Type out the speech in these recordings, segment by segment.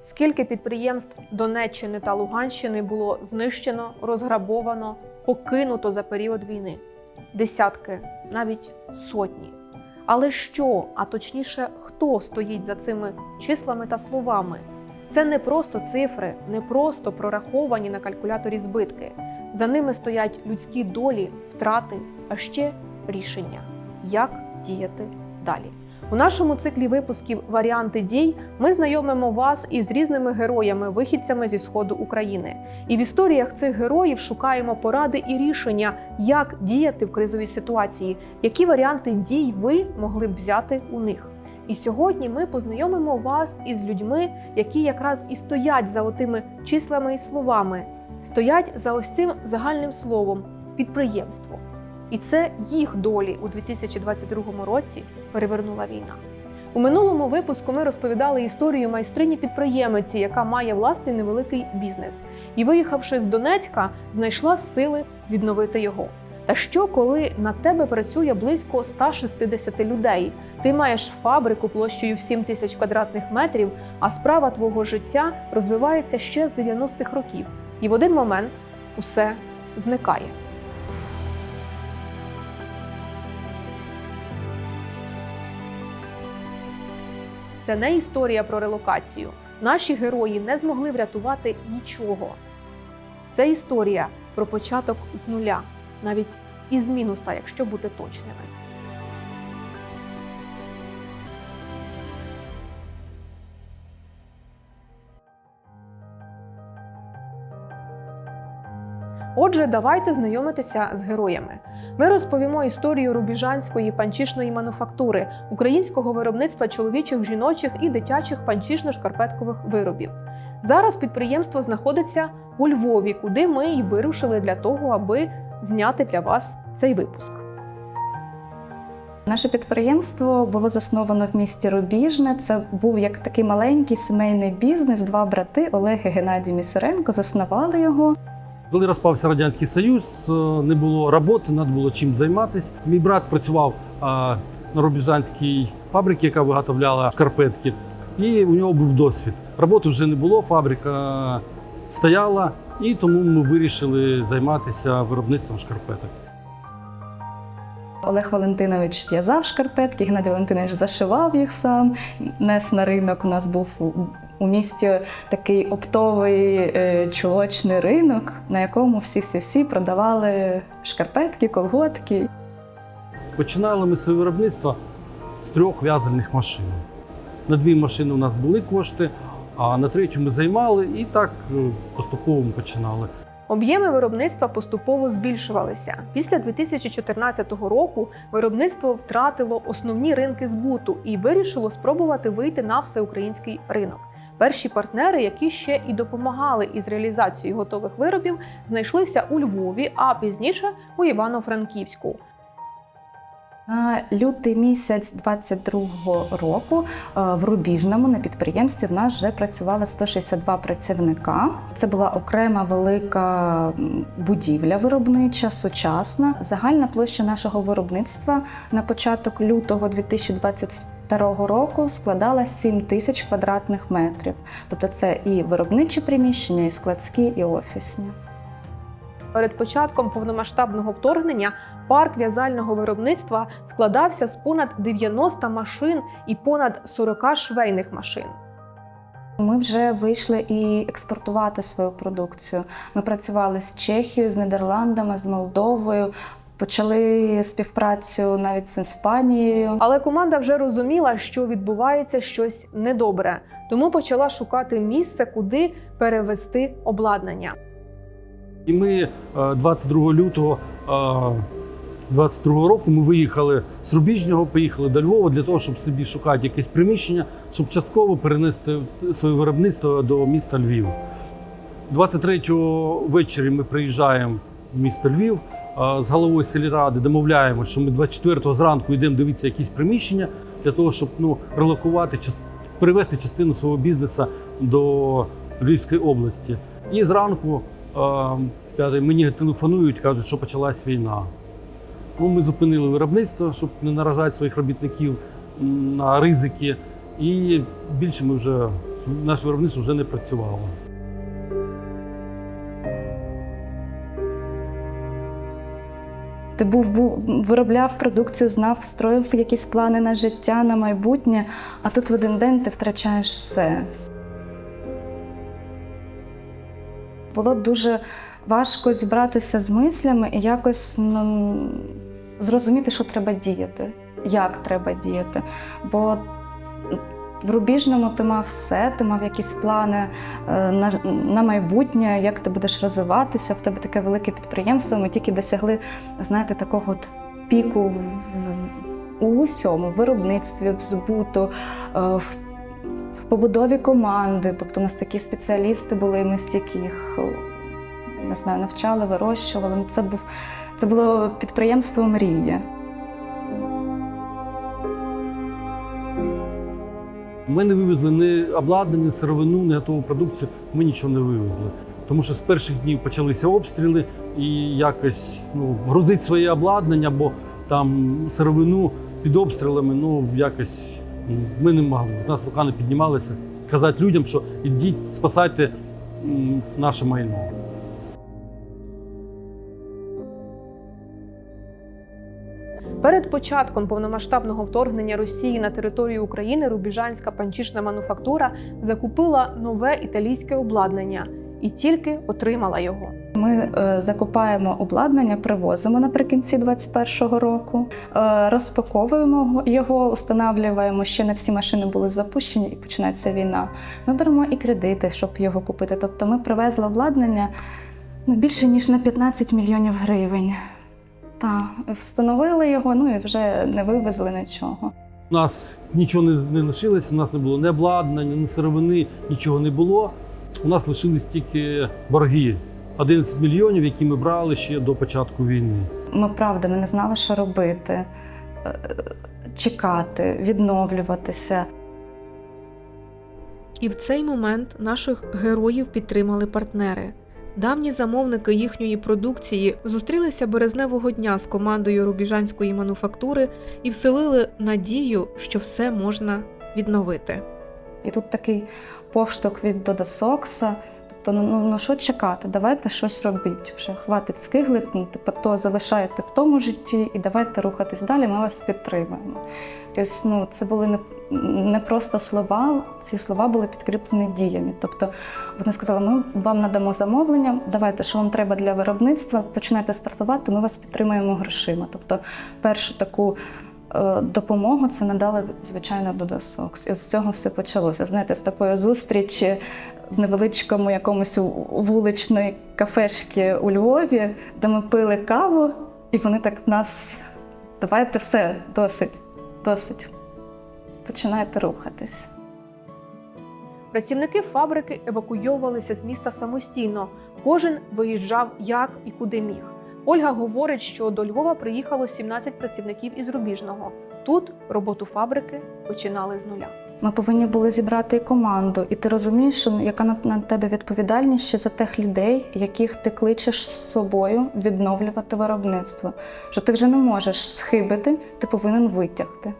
скільки підприємств Донеччини та Луганщини було знищено, розграбовано, покинуто за період війни. Десятки, навіть сотні. Але що, а точніше, хто стоїть за цими числами та словами? Це не просто цифри, не просто прораховані на калькуляторі збитки. За ними стоять людські долі, втрати, а ще рішення, як діяти далі. У нашому циклі випусків Варіанти дій ми знайомимо вас із різними героями, вихідцями зі сходу України. І в історіях цих героїв шукаємо поради і рішення, як діяти в кризовій ситуації, які варіанти дій ви могли б взяти у них. І сьогодні ми познайомимо вас із людьми, які якраз і стоять за отими числами і словами, стоять за ось цим загальним словом підприємство. І це їх долі у 2022 році перевернула війна. У минулому випуску ми розповідали історію майстрині підприємиці, яка має власний невеликий бізнес, і, виїхавши з Донецька, знайшла сили відновити його. Та що, коли на тебе працює близько 160 людей? Ти маєш фабрику площею в 7 тисяч квадратних метрів, а справа твого життя розвивається ще з 90-х років, і в один момент усе зникає. Це не історія про релокацію. Наші герої не змогли врятувати нічого. Це історія про початок з нуля, навіть із мінуса, якщо бути точними. Отже, давайте знайомитися з героями. Ми розповімо історію рубіжанської панчішної мануфактури, українського виробництва чоловічих, жіночих і дитячих панчішно-шкарпеткових виробів. Зараз підприємство знаходиться у Львові, куди ми і вирушили для того, аби зняти для вас цей випуск. Наше підприємство було засновано в місті Рубіжне. Це був як такий маленький сімейний бізнес. Два брати Олег і Геннадій Місуренко заснували його. Коли розпався радянський союз, е, не було роботи, треба було чим займатися. Мій брат працював е, на рубіжанській фабриці, яка виготовляла шкарпетки, і у нього був досвід. Роботи вже не було, фабрика стояла, і тому ми вирішили займатися виробництвом шкарпеток. Олег Валентинович в'язав шкарпетки, Геннадій Валентинович зашивав їх сам. Нес на ринок. У нас був у- місті такий оптовий е, чулочний ринок, на якому всі-всі-всі продавали шкарпетки, колготки. Починали ми своє виробництво з трьох в'язальних машин. На дві машини у нас були кошти, а на третю ми займали і так е, поступово ми починали. Об'єми виробництва поступово збільшувалися. Після 2014 року виробництво втратило основні ринки збуту і вирішило спробувати вийти на всеукраїнський ринок. Перші партнери, які ще і допомагали із реалізацією готових виробів, знайшлися у Львові, а пізніше у Івано-Франківську. На лютий місяць 22-го року е, в Рубіжному на підприємстві в нас вже працювало 162 працівника. Це була окрема велика будівля виробнича, сучасна. Загальна площа нашого виробництва на початок лютого 2022 року складала 7 тисяч квадратних метрів. Тобто це і виробничі приміщення, і складські, і офісні. Перед початком повномасштабного вторгнення парк в'язального виробництва складався з понад 90 машин і понад 40 швейних машин. Ми вже вийшли і експортувати свою продукцію. Ми працювали з Чехією, з Нідерландами, з Молдовою. Почали співпрацю навіть з Іспанією. Але команда вже розуміла, що відбувається щось недобре, тому почала шукати місце, куди перевести обладнання. І ми е, 22 лютого 22 року ми виїхали з Рубіжнього, поїхали до Львова для того, щоб собі шукати якесь приміщення, щоб частково перенести своє виробництво до міста Львів. 23-го ввечері ми приїжджаємо в місто Львів з головою сільради, домовляємося, що ми 24-го зранку йдемо дивитися якісь приміщення для того, щоб ну, релокувати, перевести частину свого бізнесу до Львівської області. І зранку е, мені телефонують, кажуть, що почалась війна. Ну, ми зупинили виробництво, щоб не наражати своїх робітників на ризики. і більше ми вже наше виробництво вже не працювало. Ти був, був виробляв продукцію, знав, строїв якісь плани на життя, на майбутнє, а тут в один день ти втрачаєш все. Було дуже важко зібратися з мислями і якось ну, зрозуміти, що треба діяти, як треба діяти. Бо в рубіжному ти мав все, ти мав якісь плани е, на, на майбутнє, як ти будеш розвиватися, в тебе таке велике підприємство. Ми тільки досягли, знаєте, такого от піку у усьому, в виробництві, в збуту, е, в, побудові команди. Тобто у нас такі спеціалісти були, ми стільки їх не знаю, навчали, вирощували. Ну, Це, був, це було підприємство мрії. Ми не вивезли ні обладнання, ні сировину, ні готову продукцію. Ми нічого не вивезли. Тому що з перших днів почалися обстріли і якось ну, грузити своє обладнання, бо там сировину під обстрілами, ну якось ми не могли. У нас рука не піднімалася. Казати людям, що ідіть, спасайте наше майно. Перед початком повномасштабного вторгнення Росії на територію України рубіжанська панчішна мануфактура закупила нове італійське обладнання і тільки отримала його. Ми е, закупаємо обладнання, привозимо наприкінці 2021 року, е, розпаковуємо його, устанавлюємо. Ще не всі машини були запущені і починається війна. Ми беремо і кредити, щоб його купити. Тобто ми привезли обладнання ну, більше ніж на 15 мільйонів гривень. Так, встановили його, ну і вже не вивезли нічого. У нас нічого не, не лишилось, у нас не було ні обладнання, ні сировини, нічого не було. У нас лишились тільки борги 11 мільйонів, які ми брали ще до початку війни. Ми правда, ми не знали, що робити, Е, чекати, відновлюватися. І в цей момент наших героїв підтримали партнери. Давні замовники їхньої продукції зустрілися березневого дня з командою рубіжанської мануфактури і вселили надію, що все можна відновити. І тут такий повшток від Дода Сокса. Тобто, ну, ну, ну що чекати? Давайте щось робити. Вже хватить скиглити, то залишаєте в тому житті і давайте рухатись далі, ми вас підтримуємо. Тобто, ну, це були не, не просто слова, ці слова були підкріплені діями. Тобто вони сказали, ми вам надамо замовлення, давайте, що вам треба для виробництва, починайте стартувати, ми вас підтримуємо грошима. Тобто першу таку е, допомогу це надали, звичайно, Сокс. І з цього все почалося. Знаєте, з такої зустрічі в невеличкому якомусь вуличної кафешки у Львові, де ми пили каву, і вони так нас давайте все, досить, досить. Починайте рухатись. Працівники фабрики евакуйовувалися з міста самостійно. Кожен виїжджав як і куди міг. Ольга говорить, що до Львова приїхало 17 працівників із Рубіжного. Тут роботу фабрики починали з нуля. Ми повинні були зібрати і команду, і ти розумієш, що яка на, на тебе відповідальність ще за тих людей, яких ти кличеш з собою відновлювати виробництво. Що ти вже не можеш схибити, ти повинен витягти.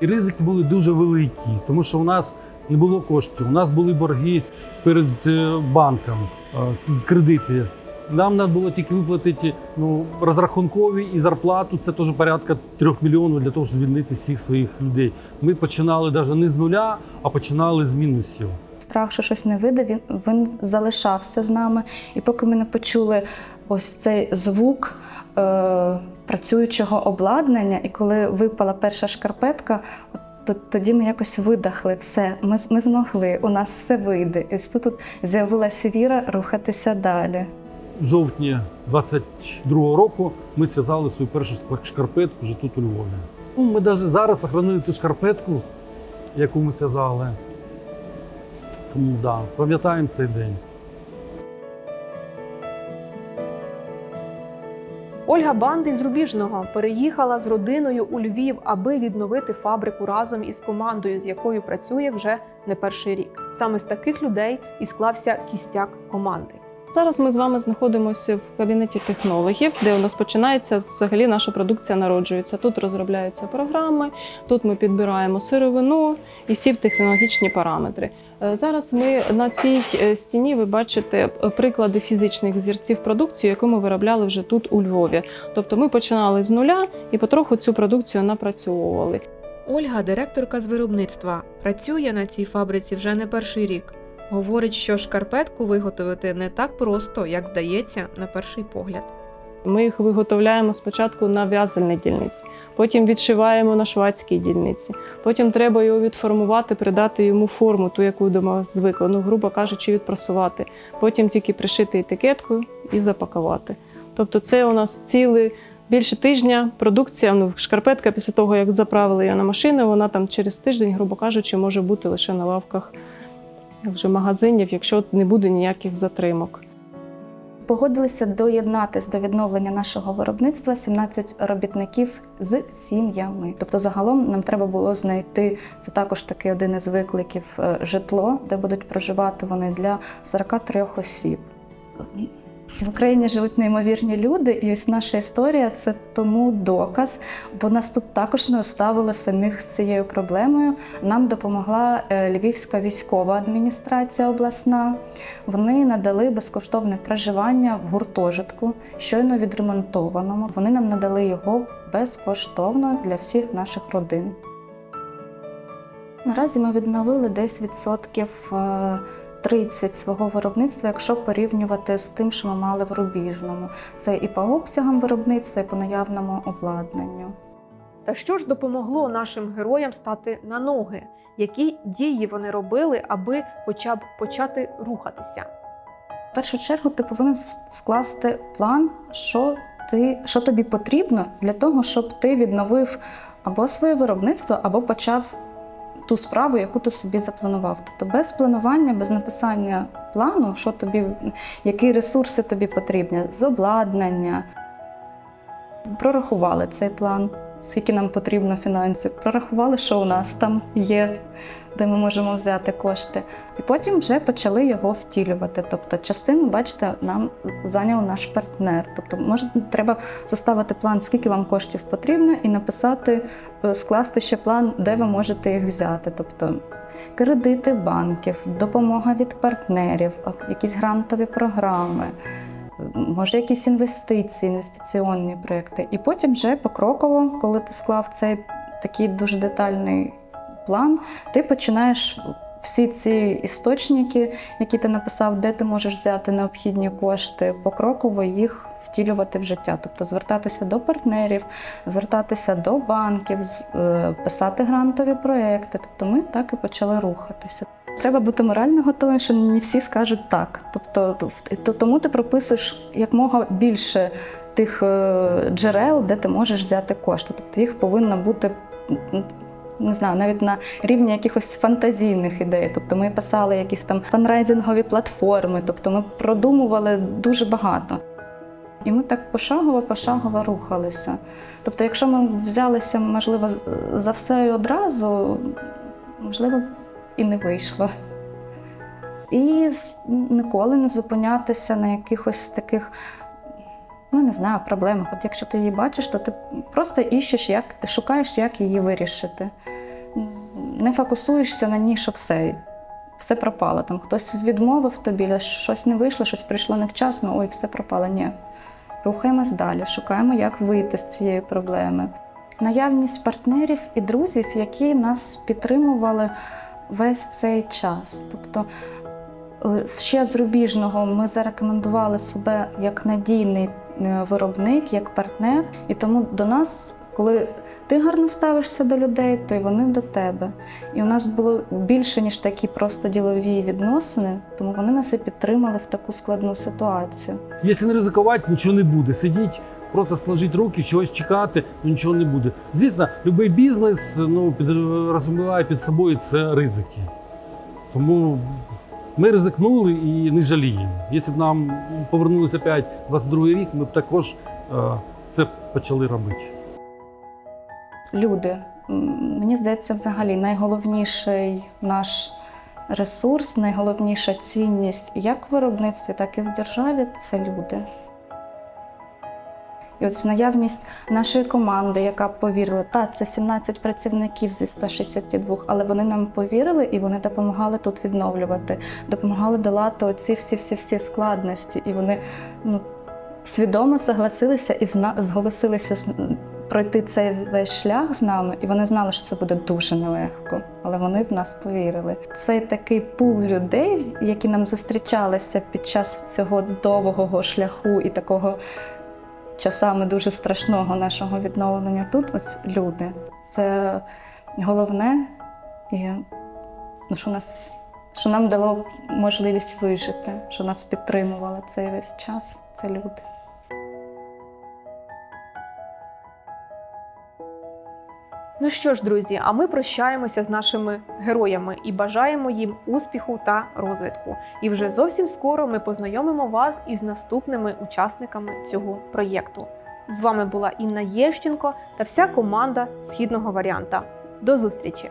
І ризики були дуже великі, тому що у нас не було коштів. У нас були борги перед е, банком, е, кредити. Нам треба було тільки виплатити ну, розрахункові і зарплату. Це теж порядка трьох мільйонів для того, щоб звільнити всіх своїх людей. Ми починали навіть не з нуля, а починали з мінусів. Страх, що щось не вийде, він, він залишався з нами. І поки ми не почули ось цей звук е, працюючого обладнання, і коли випала перша шкарпетка, то- тоді ми якось видихли, все, ми, ми змогли, у нас все вийде. І ось тут, тут з'явилася віра рухатися далі. Жовтні 22-го року ми зв'язали свою першу шкарпетку вже тут у Львові. Ну, ми навіть зараз сохранили ту шкарпетку, яку ми зв'язали. Тому да, пам'ятаємо цей день. Ольга Банди з Рубіжного переїхала з родиною у Львів, аби відновити фабрику разом із командою, з якою працює вже не перший рік. Саме з таких людей і склався кістяк команди. Зараз ми з вами знаходимося в кабінеті технологів, де у нас починається взагалі наша продукція народжується. Тут розробляються програми, тут ми підбираємо сировину і всі технологічні параметри. Е, Зараз ми на цій е, стіні ви бачите е, приклади фізичних зірців продукції, яку ми виробляли вже тут у Львові. Тобто ми починали з нуля і потроху цю продукцію напрацьовували. Ольга, директорка з виробництва, працює на цій фабриці вже не перший рік. Говорить, що шкарпетку виготовити не так просто, як здається, на перший погляд. Ми їх виготовляємо спочатку на в'язальній дільниці, потім відшиваємо на швадській дільниці. Потім треба його відформувати, придати йому форму, ту, яку до звикли, ну, грубо кажучи, відпрасувати. Потім тільки пришити етикеткою і запакувати. Тобто, це у нас цілий більше тижня продукція. Ну, шкарпетка після того, як заправили її на машину, вона там через тиждень, грубо кажучи, може бути лише на лавках вже магазинів, якщо не буде ніяких затримок. Погодилися доєднатись до відновлення нашого виробництва 17 робітників з сім'ями. Тобто, загалом нам треба було знайти це також такий один із викликів е, житло, де будуть проживати вони для 43 осіб. В Україні живуть неймовірні люди, і ось наша історія це тому доказ, бо нас тут також не оставили самих цією проблемою. Нам допомогла е, Львівська військова адміністрація обласна. Вони надали безкоштовне проживання в гуртожитку, щойно відремонтованому. Вони нам надали його безкоштовно для всіх наших родин. Наразі ми відновили десь відсотків е, 30 свого виробництва, якщо порівнювати з тим, що ми мали в рубіжному. Це і по обсягам виробництва, і по наявному обладнанню. Та що ж допомогло нашим героям стати на ноги? Які дії вони робили, аби хоча б почати рухатися? В першу чергу ти повинен скласти план, що, ти, що тобі потрібно для того, щоб ти відновив або своє виробництво, або почав ту справу, яку ти собі запланував. Тобто без планування, без написання плану, що тобі, які ресурси тобі потрібні, з обладнання. Прорахували цей план, скільки нам потрібно фінансів, прорахували, що у нас там є, де ми можемо взяти кошти. І потім вже почали його втілювати. Тобто, частину, бачите, нам зайняв наш партнер. Тобто, може, треба составити план, скільки вам коштів потрібно, і написати, е, скласти ще план, де ви можете їх взяти. Тобто кредити банків, допомога від партнерів, якісь грантові програми. Може, якісь інвестиції, інвестиційні проекти. І потім вже покроково, коли ти склав цей такий дуже детальний план, ти починаєш всі ці істочники, які ти написав, де ти можеш взяти необхідні кошти, покроково їх втілювати в життя. Тобто звертатися до партнерів, звертатися до банків, е, писати грантові проекти. Тобто ми так і почали рухатися. Треба бути морально готовим, що не всі скажуть так. Тобто, то- то- тому ти прописуєш якмога більше тих е, джерел, де ти можеш взяти кошти. Тобто їх повинно бути. Не знаю, навіть на рівні якихось фантазійних ідей. Тобто ми писали якісь там фанрайзингові платформи, тобто ми продумували дуже багато. І ми так пошагово, пошагово рухалися. Тобто, якщо ми взялися, можливо, за все і одразу, можливо, і не вийшло. І ніколи не зупинятися на якихось таких, ну не знаю, проблемах. От якщо ти її бачиш, то ти просто іщеш, як, шукаєш, як її вирішити. Не фокусуєшся на ній, що все. Все пропало. Там хтось відмовив тобі, щось не вийшло, щось прийшло невчасно, ой, все пропало. Ні. Рухаємось далі, шукаємо, як вийти з цієї проблеми. Наявність партнерів і друзів, які нас підтримували весь цей час. Тобто е, ще з рубіжного ми зарекомендували себе як надійний е, виробник, як партнер, і тому до нас, коли ти гарно ставишся до людей, то й вони до тебе. І у нас було більше, ніж такі просто ділові відносини, тому вони нас і підтримали в таку складну ситуацію. Якщо не ризикувати, нічого не буде. Сидіть, просто сложити руки, чогось чекати, ну нічого не буде. Звісно, будь-який бізнес ну, під, розуміває під собою це ризики. Тому ми ризикнули і не жаліємо. Якщо б нам повернулися опять 22 рік, ми б також е, це почали робити. люди. Мені здається, взагалі найголовніший наш ресурс, найголовніша цінність як в виробництві, так і в державі це люди. І от наявність нашої команди, яка повірила, та це 17 працівників зі 162, але вони нам повірили і вони допомагали тут відновлювати, допомагали долати оці всі всі всі складності. І вони ну, свідомо согласилися і зголосилися пройти цей весь шлях з нами, і вони знали, що це буде дуже нелегко, але вони в нас повірили. Цей такий пул людей, які нам зустрічалися під час цього довгого шляху і такого часами дуже страшного нашого відновлення тут, ось люди. Це головне, і ну, що, нас, що нам дало можливість вижити, що нас підтримували цей весь час. Це люди. Ну що ж, друзі, а ми прощаємося з нашими героями і бажаємо їм успіху та розвитку. І вже зовсім скоро ми познайомимо вас із наступними учасниками цього проєкту. З вами була Інна Єщенко та вся команда східного варіанта. До зустрічі!